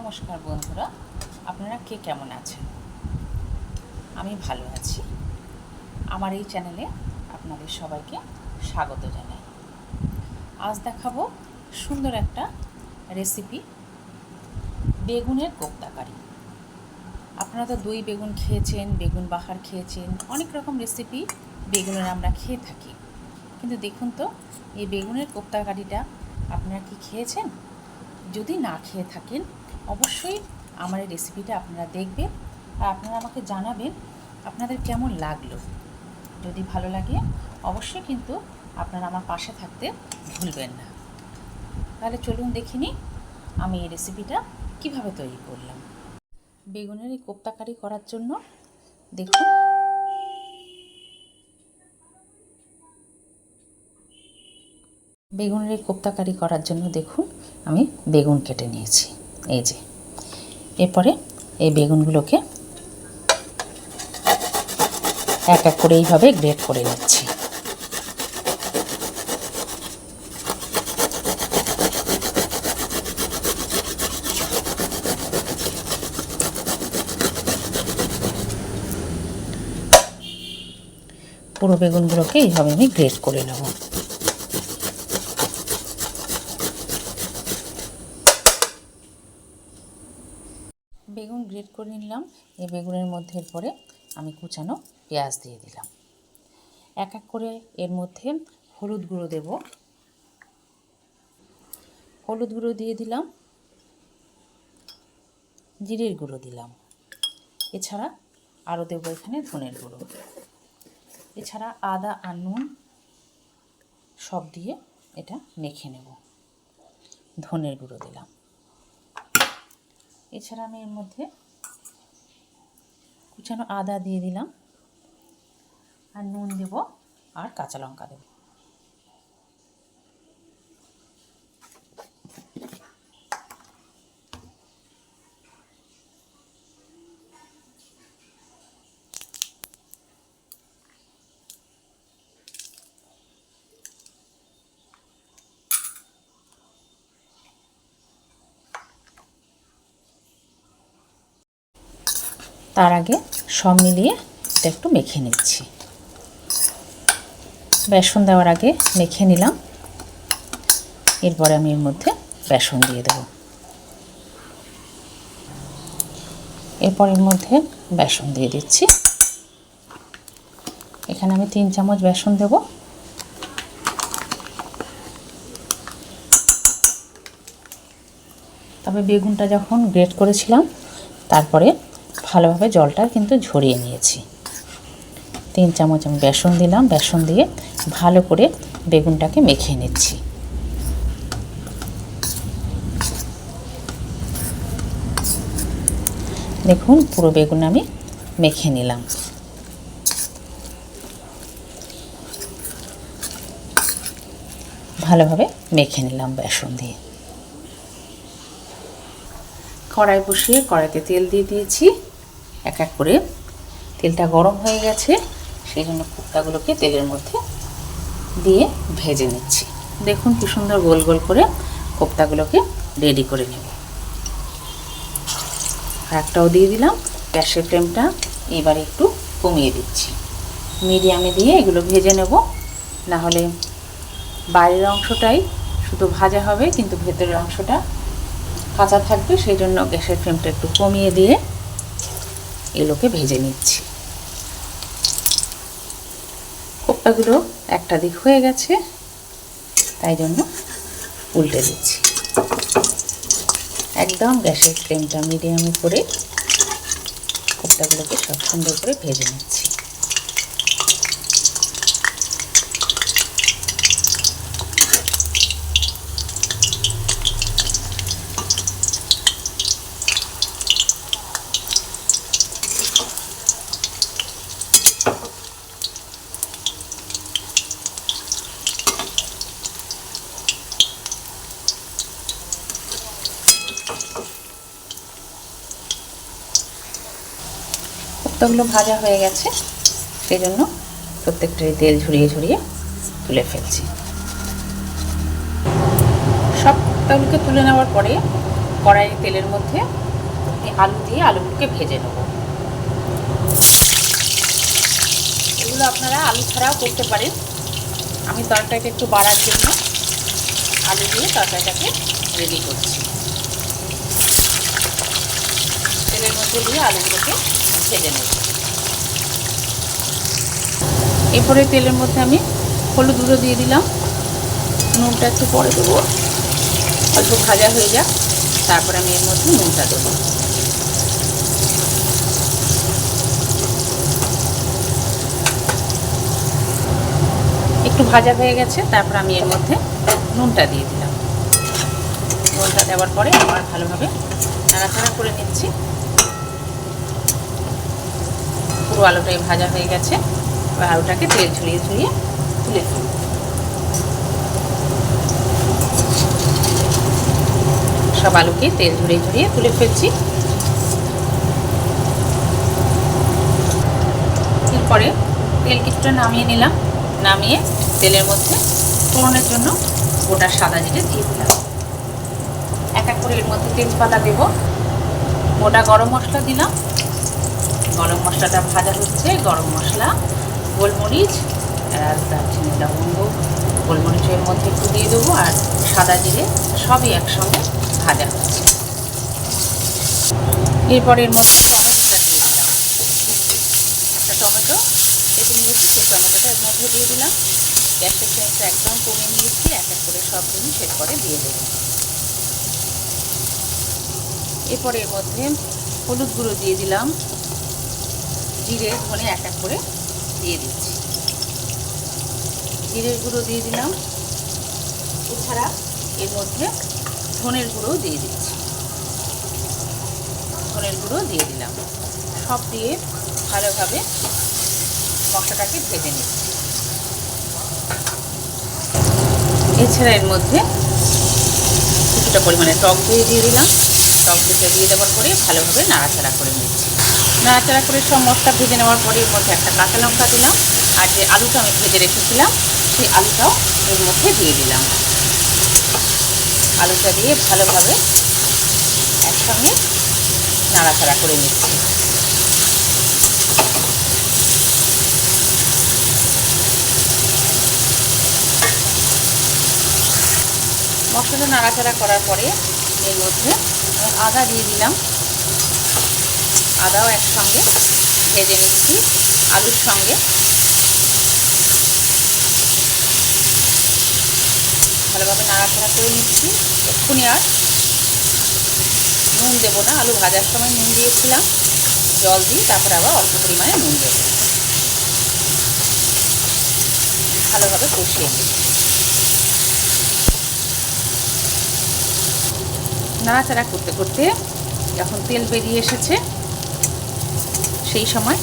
নমস্কার বন্ধুরা। আপনারা কে কেমন আছেন? আমি ভালো আছি। আমার এই চ্যানেলে আপনাদের সবাইকে স্বাগত জানাই। আজ দেখাবো সুন্দর একটা রেসিপি বেগুনের কোপ্তাকারি আপনারা তো দই বেগুন খেয়েছেন, বেগুন বাহার খেয়েছেন, অনেক রকম রেসিপি বেগুনের আমরা খেয়ে থাকি। কিন্তু দেখুন তো, এই বেগুনের কোপ্তাকারিটা আপনারা কি খেয়েছেন? যদি না খেয়ে থাকেন অবশ্যই আমার এই রেসিপিটা আপনারা দেখবেন আর আপনারা আমাকে জানাবেন আপনাদের কেমন লাগল। যদি ভালো লাগে, অবশ্যই কিন্তু আপনারা আমার পাশে থাকতে ভুলবেন না। তাহলে চলুন দেখিনি আমি এই রেসিপিটা কীভাবে তৈরি করলাম। বেগুনের এই কোপ্তাকারি করার জন্য দেখুন। বেগুনের এই কোপ্তাকারি করার জন্য দেখুন, আমি বেগুন কেটে নিয়েছি। এই যে। এরপরে এই বেগুনগুলোকে এক এক করে এইভাবে গ্রেট করে নিচ্ছি। পুরো বেগুনগুলোকে এইভাবে আমি গ্রেট করে নেব। বেগুন করে নিলাম। এই বেগুনের মধ্যে এরপরে আমি কুচানো পেঁয়াজ দিয়ে দিলাম। এক এক করে এর মধ্যে হলুদ গুঁড়ো দেব। হলুদ গুঁড়ো দিয়ে দিলাম। জিরের গুঁড়ো দিলাম। এছাড়া আরও দেবো এখানে ধনের গুঁড়ো। এছাড়া আদা আর নুন সব দিয়ে এটা মেখে নেব। ধনের গুঁড়ো দিলাম। এছাড়া আমি এর মধ্যে কুচানো আদা দিয়ে দিলাম। আর নুন দেব আর কাঁচা লঙ্কা দেব। তার আগে সব মিলিয়ে এটা একটু মেখে নিচ্ছি। বেসন দেওয়ার আগে মেখে নিলাম। এরপরে আমি এর মধ্যে বেসন দিয়ে দেব। এরপর এর মধ্যে বেসন দিয়ে দিচ্ছি। এখানে আমি তিন চামচ বেসন দেব। তবে বেগুনটা যখন গ্রেট করেছিলাম, তারপরে ভালোভাবে জলটা কিন্তু ঝরিয়ে নিয়েছি। তিন চামচ আমি বেসন দিলাম, বেসন দিয়ে ভালো করে বেগুনটাকে মেখে নিচ্ছি। দেখুন, পুরো বেগুন আমি মেখে নিলাম। ভালোভাবে মেখে নিলাম বেসন দিয়ে। কড়াই বসিয়ে কড়াইতে তেল দিয়ে দিয়েছি। এক এক করে তেলটা গরম হয়ে গেছে, সেই জন্য কুর্তাগুলোকে তেলের মধ্যে দিয়ে ভেজে নিচ্ছি। দেখুন কি সুন্দর গোল গোল করে কোপ্তাগুলোকে রেডি করে নেব। আর একটাও দিয়ে দিলাম, গ্যাসের ফ্লেমটা এবার একটু কমিয়ে দিচ্ছি। মিডিয়ামে দিয়ে এগুলো ভেজে নেব, না হলে বাইরের অংশটাই শুধু ভাজা হবে, কিন্তু ভেতরের অংশটা কাঁচা থাকবে, সেই জন্য গ্যাসের ফ্লেমটা একটু কমিয়ে দিয়ে এগুলোকে ভেজে নিচ্ছি। কোপ্তাগুলো একটা দিক হয়ে গেছে, তাই জন্য উল্টে দিচ্ছি। একদম গ্যাসের ফ্লেমটা মিডিয়ামে করে কোপ্তাগুলোকে সব সুন্দর করে ভেজে নিচ্ছি। কোপ্তাগুলো ভাজা হয়ে গেছে সেই জন্য প্রত্যেকটাই তেল ঝরিয়ে ঝরিয়ে তুলে ফেলছি। সব কোপ্তাগুলোকে তুলে নেওয়ার পরে কড়াই তেলের মধ্যে আলু দিয়ে আলুগুলোকে ভেজে নেব। এগুলো আপনারা আলু ছাড়াও করতে পারেন। আমি তরকারিটা একটু বাড়ার জন্য আলু দিয়ে তরকারিটাকে রেডি করছি। তেলের মধ্যে দিয়ে আলুগুলোকে নেব। এরপরে তেলের মধ্যে আমি হলুদ গুঁড়ো দিয়ে দিলাম। নুনটা একটু পরে দেবো। অল্প ভাজা হয়ে যাক। তারপরে আমি এর মধ্যে নুনটা দেবো। একটু ভাজা হয়ে গেছে, তারপর আমি এর মধ্যে নুনটা দিয়ে দিলাম। নুনটা দেওয়ার পরে আবার ভালোভাবে নাড়াচাড়া করে নিচ্ছি। পুরো আলুটাই ভাজা হয়ে গেছে। এবার আলুটাকে তেল ঝরিয়ে ঝরিয়ে তুলে সব আলুকে তেল ঝরিয়ে ঝরিয়ে তুলে ফেলছি। এরপরে তেল কিছুটা নামিয়ে নিলাম। নামিয়ে তেলের মধ্যে ফোড়নের জন্য গোটা সাদা জিরে দিয়ে দিলাম। এক এক করে এর মধ্যে তেজপাতা দেব। গোটা গরম মশলা দিলাম। গরম মশলাটা ভাজা হচ্ছে, গরম মশলা, গোলমরিচ, আর দারচিনি লবঙ্গ, গোলমরিচের মধ্যে একটু দিয়ে দেবো, আর সাদা জিরে সবই একসঙ্গে ভাজা হচ্ছে। এরপর এর মধ্যে টমেটোটা দিয়ে দিলাম। একটা টমেটো কেটে নিয়েছি সেই টমেটোটা এর মধ্যে দিয়ে দিলাম। গ্যাসের ফ্লেমটা একদম কমে নিয়েছি, এক এক করে সব জিনিস এরপরে দিয়ে দেবো। এরপরে এর মধ্যে হলুদ গুঁড়ো দিয়ে দিলাম। জিরে ধনে এক এক করে দিয়ে দিচ্ছি। জিরের গুঁড়ো দিয়ে দিলাম। এছাড়া এর মধ্যে ধনের গুঁড়ো দিয়ে দিচ্ছি। ধনের গুঁড়ো দিয়ে দিলাম। সব দিয়ে ভালোভাবে মশলাটাকে ভেজে নিচ্ছি। এছাড়া এর মধ্যে কিছুটা পরিমাণে টক দই দিয়ে দিলাম। টক দইটা দিয়ে দেওয়ার পরে ভালোভাবে নাড়াচাড়া করে নিচ্ছি। নাড়াচাড়া করে সব মশলা ভেজে নেওয়ার পরে এর মধ্যে একটা কাঁচা লঙ্কা দিলাম। আর যে আলুটা আমি ভেজে রেখেছিলাম, সেই আলুটাও এর মধ্যে দিয়ে দিলাম। আলুটা দিয়ে ভালোভাবে একসঙ্গে নাড়াচাড়া করে নিচ্ছি। মশলাটা নাড়াচাড়া করার পরে এর মধ্যে আদা দিয়ে দিলাম। আদাও একসঙ্গে ভেজে নিচ্ছি, আলুর সঙ্গে। ভালোভাবে নাড়াচাড়া করে নিচ্ছি। এক্ষুনি আর নুন দেবো না, আলু ভাজার সময় নুন দিয়েছিলাম। জল দিই তারপরে আবার অল্প পরিমাণে নুন দেবো। ভালোভাবে কষিয়ে নিচ্ছি। নাড়াচাড়া করতে করতে যখন তেল বেরিয়ে এসেছে সেই সময়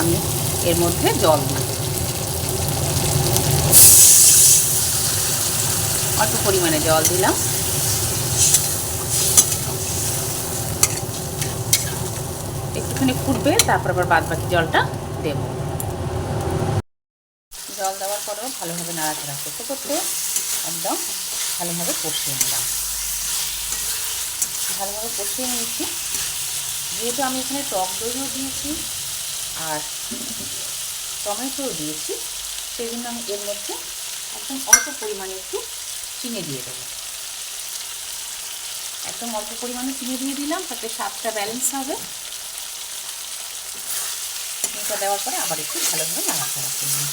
আমি এর মধ্যে জল দিই। অল্প পরিমাণে জল দিলাম। একটুখানি ফুটবে, তারপর আবার বাদ বাকি জলটা দেব। জল দেওয়ার পরেও ভালোভাবে নাড়াচাড়া করতে করতে একদম ভালোভাবে কষিয়ে নিলাম। ভালোভাবে কষিয়ে নিয়েছি। যেহেতু আমি এখানে টক দইও দিয়েছি আর টমেটোও দিয়েছি সেই জন্য আমি এর মধ্যে একদম অল্প পরিমাণে একটু চিনি দিয়ে দেবো। একদম অল্প পরিমাণে চিনি দিয়ে দিলাম, তাতে স্বাদটা ব্যালেন্স হবে। চিনিটা দেওয়ার পরে আবার একটু ভালোভাবে নাড়াচাড়া করলাম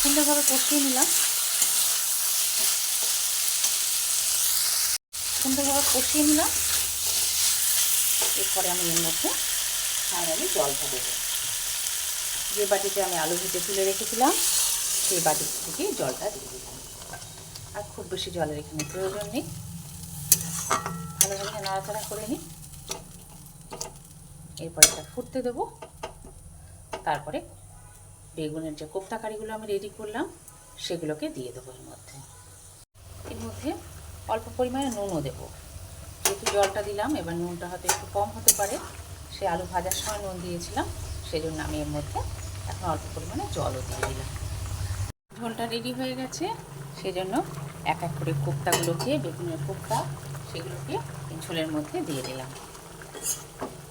সুন্দরভাবে কষিয়ে নিলাম। সুন্দরভাবে কষিয়ে নিলাম। এরপরে আমি এর মধ্যে ফাইনালি জলটা দেবো। যে বাটিতে আমি আলু ভেজে তুলে রেখেছিলাম, সেই বাটি থেকে জলটা দিয়ে দিলাম। আর খুব বেশি জলের এখানে প্রয়োজন নেই। ভালোভাবে নাড়াচাড়া করে নিই। এরপরে এটা ফুটতে দেবো। তারপরে বেগুনের যে কোপ্তা কারিগুলো আমি রেডি করলাম, সেগুলোকে দিয়ে দেবো এর মধ্যে। এর মধ্যে অল্প পরিমাণে নুনও দেবো। যেহেতু জলটা দিলাম, এবার নুনটা হয়তো একটু কম হতে পারে। সে আলু ভাজার সময় নুন দিয়েছিলাম সেই জন্য আমি এর মধ্যে এখন অল্প পরিমাণে জলও দিয়ে দিলাম। ঝোলটা রেডি হয়ে গেছে, সেজন্য এক এক করে কোপ্তাগুলোকে বেগুনের কোপ্তা, সেগুলোকে ঝোলের মধ্যে দিয়ে দিলাম।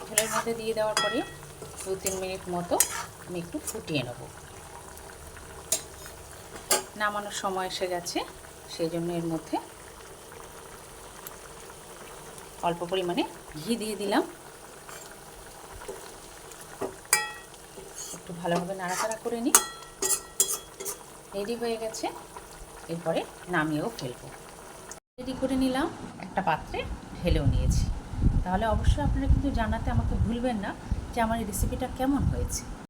ঝোলের মধ্যে দিয়ে দেওয়ার পরে দু তিন মিনিট মতো আমি একটু ফুটিয়ে নেব। নামানোর সময় এসে গেছে সেই জন্য এর মধ্যে অল্প পরিমাণে ঘি দিয়ে দিলাম। একটু ভালোভাবে নাড়াচাড়া করে নিই। রেডি হয়ে গেছে। এরপরে নামিয়েও ফেলব। রেডি করে নিলাম, একটা পাত্রে ঢেলেও নিয়েছি। তাহলে অবশ্যই আপনারা কিন্তু জানাতে আমাকে ভুলবেন না যে আমার এই রেসিপিটা কেমন হয়েছে।